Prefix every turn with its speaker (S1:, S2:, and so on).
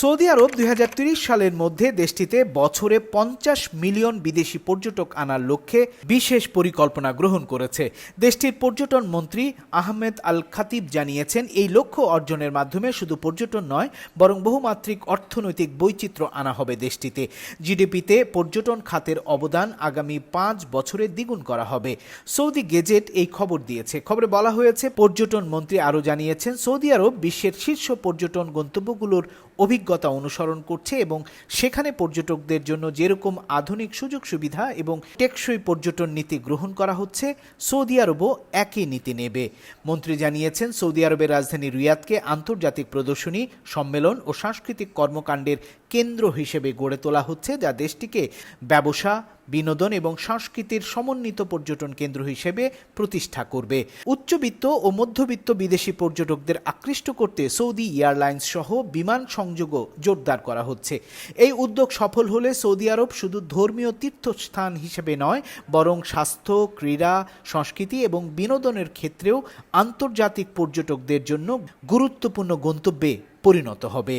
S1: Saudi আরব দুই সালের মধ্যে দেশটিতে বছরে পঞ্চাশ মিলিয়ন বিদেশি পর্যটক আনার লক্ষ্যে বিশেষ পরিকল্পনা গ্রহণ করেছে। দেশটির পর্যটন মন্ত্রী আহমেদ আল খাতিব জানিয়েছেন, এই লক্ষ্য অর্জনের মাধ্যমে শুধু পর্যটন নয়, বরং বহুমাত্রিক অর্থনৈতিক বৈচিত্র্য আনা হবে দেশটিতে। জিডিপিতে পর্যটন খাতের অবদান আগামী পাঁচ বছরে দ্বিগুণ করা হবে। সৌদি গেজেট এই খবর দিয়েছে। খবরে বলা হয়েছে, পর্যটন মন্ত্রী আরও জানিয়েছেন, সৌদি আরব বিশ্বের শীর্ষ পর্যটন গন্তব্যগুলোর অভিজ্ঞতা অনুসরণ করছে এবং সেখানে পর্যটকদের জন্য যেরকম আধুনিক সুযোগ সুবিধা এবং টেকসই পর্যটন নীতি গ্রহণ করা হচ্ছে, সৌদি আরবও একই নীতি নেবে। মন্ত্রী জানিয়েছেন, সৌদি আরবের রাজধানী রিয়াদকে আন্তর্জাতিক প্রদর্শনী, সম্মেলন ও সাংস্কৃতিক কর্মকাণ্ডের কেন্দ্র হিসেবে গড়ে তোলা হচ্ছে, যা দেশটিকে ব্যবসা বিনোদন এবং সংস্কৃতির সমন্বিত পর্যটন কেন্দ্র হিসেবে প্রতিষ্ঠা করবে। উচ্চবিত্ত ও মধ্যবিত্ত বিদেশি পর্যটকদের আকৃষ্ট করতে সৌদি এয়ারলাইন্স সহ বিমান সংযোগও জোরদার করা হচ্ছে। এই উদ্যোগ সফল হলে সৌদি আরব শুধু ধর্মীয় তীর্থস্থান হিসেবে নয়, বরং স্বাস্থ্য, ক্রীড়া, সংস্কৃতি এবং বিনোদনের ক্ষেত্রেও আন্তর্জাতিক পর্যটকদের জন্য গুরুত্বপূর্ণ গন্তব্যে পরিণত হবে।